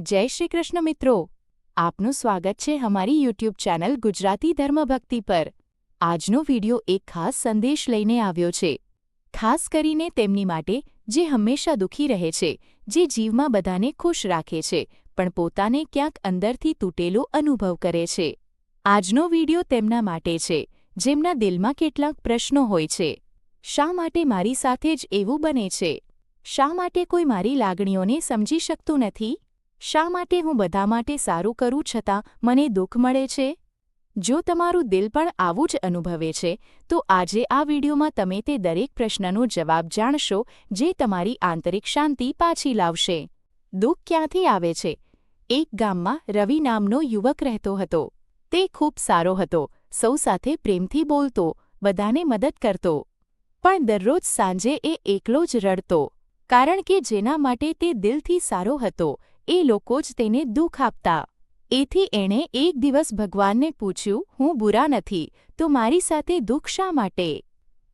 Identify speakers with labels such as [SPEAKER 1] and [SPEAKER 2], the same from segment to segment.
[SPEAKER 1] જય શ્રી કૃષ્ણ મિત્રો. આપનું સ્વાગત છે અમારી યુટ્યુબ ચેનલ ગુજરાતી ધર્મભક્તિ પર. આજનો વિડિયો એક ખાસ સંદેશ લઈને આવ્યો છે. ખાસ કરીને તેમની માટે, જે હંમેશા દુઃખી રહે છે, જે જીવમાં બધાને ખુશ રાખે છે, પણ પોતાને ક્યાંક અંદરથી તૂટેલો અનુભવ કરે છે. આજનો વિડિયો તેમના માટે છે, જેમના દિલમાં કેટલાક પ્રશ્નો હોય છે. શા માટે મારી સાથે જ એવું બને છે? શા માટે કોઈ મારી લાગણીઓને સમજી શકતું નથી? શા માટે હું બધા માટે સારું કરું છતાં મને દુઃખ મળે છે? જો તમારું દિલ પણ આવું જ અનુભવે છે, તો આજે આ વિડીયોમાં તમે તે દરેક પ્રશ્નનો જવાબ જાણશો, જે તમારી આંતરિક શાંતિ પાછી લાવશે. દુઃખ ક્યાંથી આવે છે? એક ગામમાં રવિ નામનો યુવક રહેતો હતો. તે ખૂબ સારો હતો, સૌ સાથે પ્રેમથી બોલતો, બધાને મદદ કરતો. પણ દરરોજ સાંજે એ એકલો જ રડતો, કારણ કે જેના માટે તે દિલથી સારો હતો એ લોકો જ તેને દુઃખ આપતા. એથી એણે એક દિવસ ભગવાનને પૂછ્યું, હું બુરા નથી, તો મારી સાથે દુઃખ શા માટે?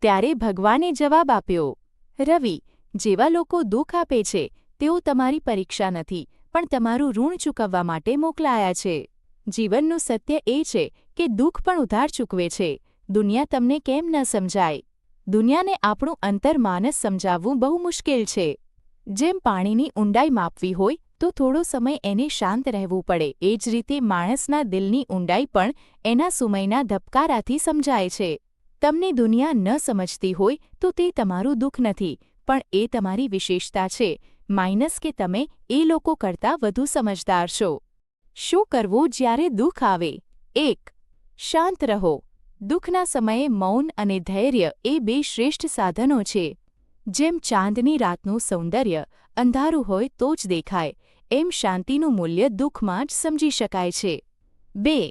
[SPEAKER 1] ત્યારે ભગવાને જવાબ આપ્યો, રવિ, જેવા લોકો દુઃખ આપે છે, તેઓ તમારી પરીક્ષા નથી, પણ તમારું ઋણ ચૂકવવા માટે મોકલાયા છે. જીવનનું સત્ય એ છે કે દુઃખ પણ ઉધાર ચૂકવે છે. દુનિયા તમને કેમ ન સમજાય? દુનિયાને આપણું અંતરમાનસ સમજાવવું બહુ મુશ્કેલ છે. જેમ પાણીની ઊંડાઈ માપવી હોય તો થોડો સમય એને શાંત રહેવું પડે. એ જ રીતે માણસના દિલની ઊંડાઈ પણ એના સુમયના ધબકારાથી સમજાય છે. તમને દુનિયા ન સમજતી હોય તો તે તમારું દુઃખ નથી, પણ એ તમારી વિશેષતા છે. માઇનસ કે તમે એ લોકો કરતાં વધુ સમજદાર છો. શું કરવું જ્યારે દુઃખ આવે? એક, શાંત રહો. દુઃખના સમયે મૌન અને ધૈર્ય એ બે શ્રેષ્ઠ સાધનો છે. જેમ ચાંદની રાતનું સૌંદર્ય, અંધારું હોય તો જ દેખાય. એમ શાંતિનું મૂલ્ય દુઃખમાં જ સમજી શકાય છે. બે,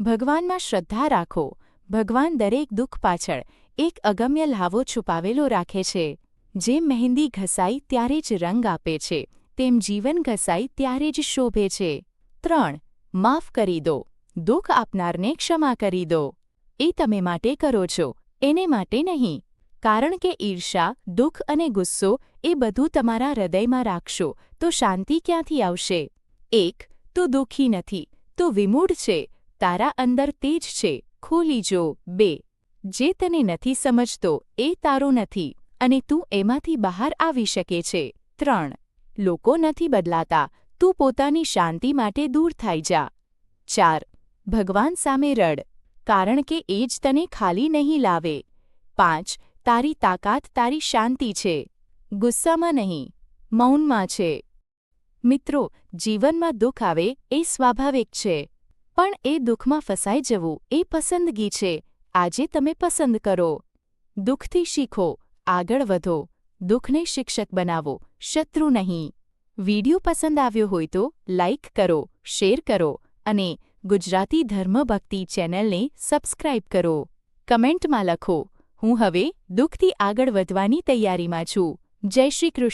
[SPEAKER 1] ભગવાનમાં શ્રદ્ધા રાખો. ભગવાન દરેક દુઃખ પાછળ એક અગમ્ય લાવો છુપાવેલો રાખે છે. જેમ મહેંદી ઘસાઈ ત્યારે જ રંગ આપે છે, તેમ જીવન ઘસાઈ ત્યારે જ શોભે છે. ત્રણ, માફ કરી દો. દુઃખ આપનારને ક્ષમા કરી દો. એ તમે માટે કરો છો, એને માટે નહીં. કારણ કે ઈર્ષા, દુઃખ અને ગુસ્સો એ બધું તમારા હૃદયમાં રાખશો તો શાંતિ ક્યાંથી આવશે? એક, તું દુઃખી નથી, તું વિમૂઢ છે, તારા અંદર તેજ છે, ખોલી જો. બે, જે તને નથી સમજતો એ તારો નથી અને તું એમાંથી બહાર આવી શકે છે. ત્રણ, લોકો નથી બદલાતા, તું પોતાની શાંતિ માટે દૂર થઈ જા. ચાર, ભગવાન સામે રડ, કારણ કે એ જ તને ખાલી નહીં લાવે. પાંચ તારી તાકાત, તારી શાંતિ છે. ગુસ્સામાં નહીં, મૌનમાં છે. મિત્રો, જીવનમાં દુઃખ આવે એ સ્વાભાવિક છે. પણ એ દુઃખમાં ફસાઈ જવું એ પસંદગી છે. આજે તમે પસંદ કરો. દુઃખથી શીખો, આગળ વધો. દુઃખને શિક્ષક બનાવો, શત્રુ નહીં. વિડિયો પસંદ આવ્યો હોય તો લાઇક કરો, શેર કરો અને ગુજરાતી ધર્મભક્તિ ચેનલને સબસ્ક્રાઇબ કરો. કમેન્ટમાં લખો હું હવે દુઃખથી આગળ વધવાની તૈયારીમાં છું. જય શ્રી કૃષ્ણ.